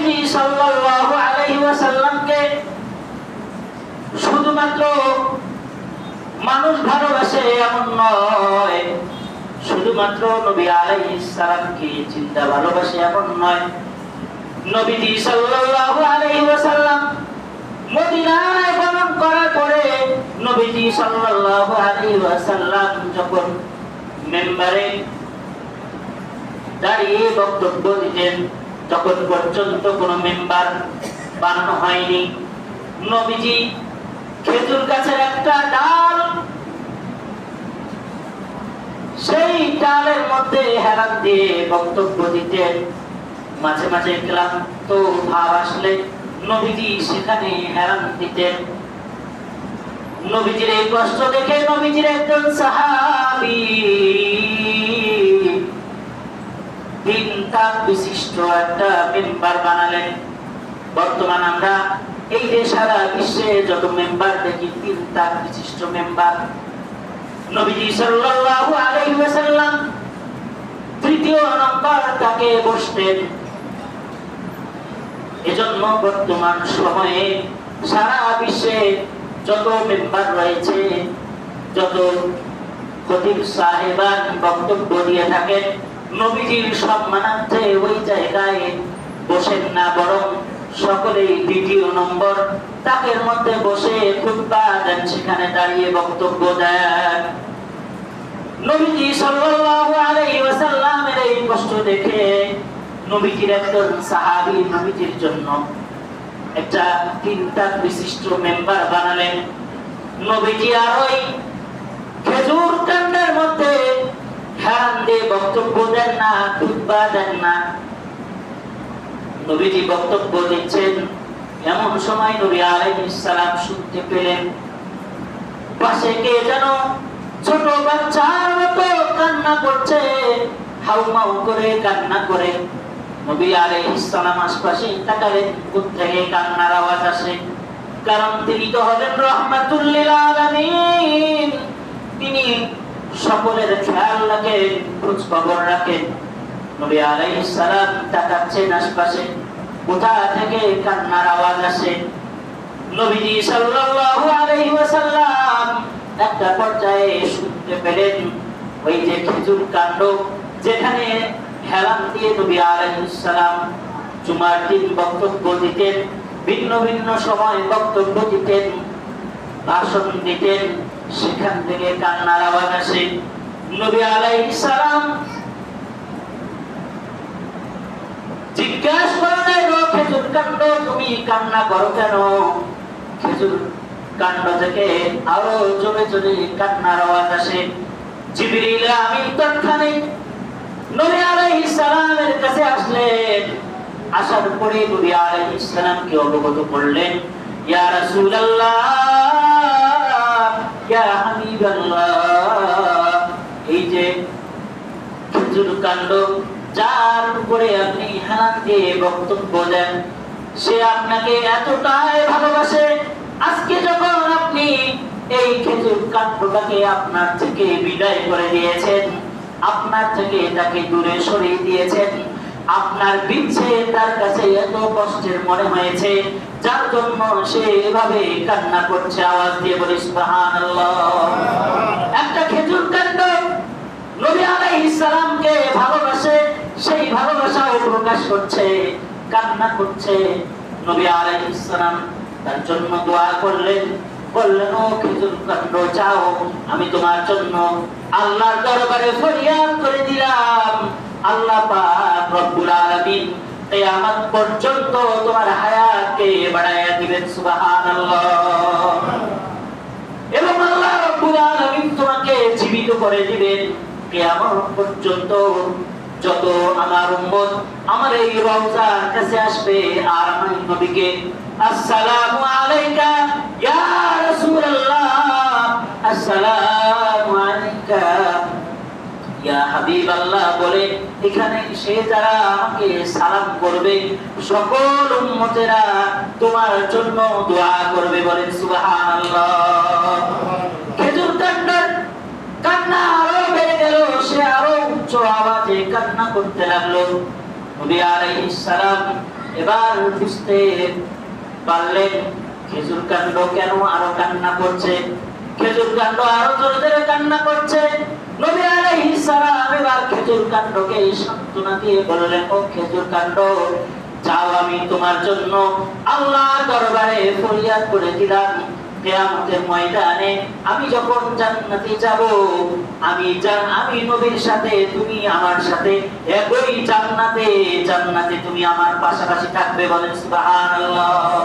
নবীজি সাল্লাল্লাহু আলাইহি ওয়াসাল্লামকে শুধুমাত্র মানুষ ভালোবাসে এমন নয়, শুধুমাত্র নবী আলাইহিস সালামকে চিন্তা ভালোবাসে এমন নয়। নবীজি সাল্লাল্লাহু আলাইহি ওয়াসাল্লাম মদিনায় গমন করার পরে নবীজি সাল্লাল্লাহু আলাইহি ওয়াসাল্লাম যখন মেম্বারে দাঁড়িয়ে বক্তব্য দিতেন তখন পর্যন্ত কোনো মেম্বার বানানো হয়নি। নবীজি খেজুর গাছের একটা ডাল, সেই ডালের মধ্যে হেরান দিয়ে বক্তব্য দিতেন। মাঝে মাঝে ক্লান্ত ভাব আসলে নবীজি সেখানে হেরান দিতেন। নবীজির এই কষ্ট দেখে নবীজির একজন সাহাবী তিন বিশিষ্ট একটা মেম্বার বানালেন। বর্তমান আমরা এই যে সারা বিশ্বে যত মেম্বার দেখি তিন তাপ বিশিষ্ট মেম্বার তাকে এজন্য বর্তমান সময়ে সারা যত মেম্বার রয়েছে, যত বক্তব্য দিয়ে থাকেন নবীজির সম্মানার্থে ওই জায়গায়। বসেন না বরং সকলেই দ্বিতীয় নম্বর। তাকের মধ্যে বসে দেন, সেখানে দাঁড়িয়ে বক্তব্য দেন। নবীজি সাল্লাল্লাহু আলাইহি ওয়াসাল্লামের এই কষ্ট দেখে নবীজির একজন সাহাবী নবীজির জন্য একটা তিনটা বিশিষ্ট মেম্বার বানালেন। নবীজি আর ওই খেজুর কাণ্ডের বক্তব্য দেন না, খুতবা দেন না। নবীজি বক্তব্য দিচ্ছেন, এমন সময় নবী সালাম শুনতে পেলেন। পাশে কে যেন ছোট বাচ্চার মতো কান্না করছে, হাউমাউ করে কান্না করে। নবী আলাইহিস সালাম আশপাশে তাকালেন কোত্থেকে কান্নার আওয়াজ আসে। কারণ তিনি তো হলেন রহমাতুল লিল আলামিন। তিনি সকলের খেয়াল রাখেন খোঁজ খবর রাখেন নবী আলাইহিস সালাম তাকাচ্ছেন আশপাশে। কোথা থেকে কান্নার আওয়াজ আসে? নবীজি সাল্লাল্লাহু আলাইহি ওয়াসাল্লাম একটা পর্যায়ে শুনতে পেলেন, ওই যে খেজুর কাণ্ড, যেখানে হেলান দিয়ে নবী আলাইহিস সালাম জুমার দিন বক্তব্য দিতেন, ভিন্ন ভিন্ন সময় বক্তব্য দিতেন, ভাষণ দিতেন। সেখান থেকে কান্নার আওয়াজ আসে। নবী আলাইহিস সালাম জিজ্ঞাসা কাণ্ড, তুমি কান্না করো কেন? খেজুর থেকে আরও জোরে জোরে কান্নার আওয়াজ আসে। জিবরিল নবী আলাইহিস সালামের কাছে আসলেন। আসার পরে নবী আলাইহিস সালামকে অবগত করলেন, ইয়া রাসূলুল্লাহ সে আপনাকে ভালোবাসে। আজকে যখন আপনি এই খেজুর আপনার থেকে বিদায় করে দিয়েছেন, আপনার থেকে তাকে দূরে সরিয়ে দিয়েছেন আপনার বিচ্ছেদ তার কাছে এত কষ্টের মনে হয়েছে, যার জন্য সে এভাবে কান্না করছে, আওয়াজ দিয়ে বলি, সুবহানাল্লাহ। একটা খেজুর কাণ্ড নবী ভালোবাসে, সেই প্রকাশ করছে, কান্না করছে নবী তার জন্য দোয়া করলেন, বললেন, ও খেজুর কাণ্ড, চাও, আমি তোমার জন্য আল্লাহর দরবারে ফরিয়াদ করে দিলাম। আল্লাহ পাক তোমাকে জীবিত করে দিবেন, কিয়ামত পর্যন্ত যত আমার উম্মত আমার এই রওজার কাছে আসবে, আর আমার নবীকে, আসসালামু আলাইকা ইয়া রাসূলুল্লাহ, আসসালামু আলাইকা বলে, এখানে সে যারা আমাকে সালাম করবে, সকল তোমার জন্য দোয়া করবে খেজুর কান্না আরও বেড়ে গেল, সে আরও উচ্চ আওয়াজে কান্না করতে লাগল। সালাম এবার বুঝতে পারলেন, খেজুর কাণ্ড কেন আরও কান্না করছে। খেজুর কাণ্ড আরও জোরে কান্না করছে। নবী আলাইহিস সালাম এবার খেজুর কাণ্ডকে সান্ত্বনা দিয়ে বললেন, ও খেজুর কাণ্ড, যাও আমি তোমার জন্য আল্লাহর দরবারে ফরিয়াদ করে দিলাম। কিয়ামতের ময়দানে আমি যখন জান্নাতে যাব, আমি জান, আমি নবীর সাথে, তুমি আমার সাথে, একই জান্নাতে জান্নাতে তুমি আমার পাশাপাশি থাকবে বলেন সুবহানাল্লাহ।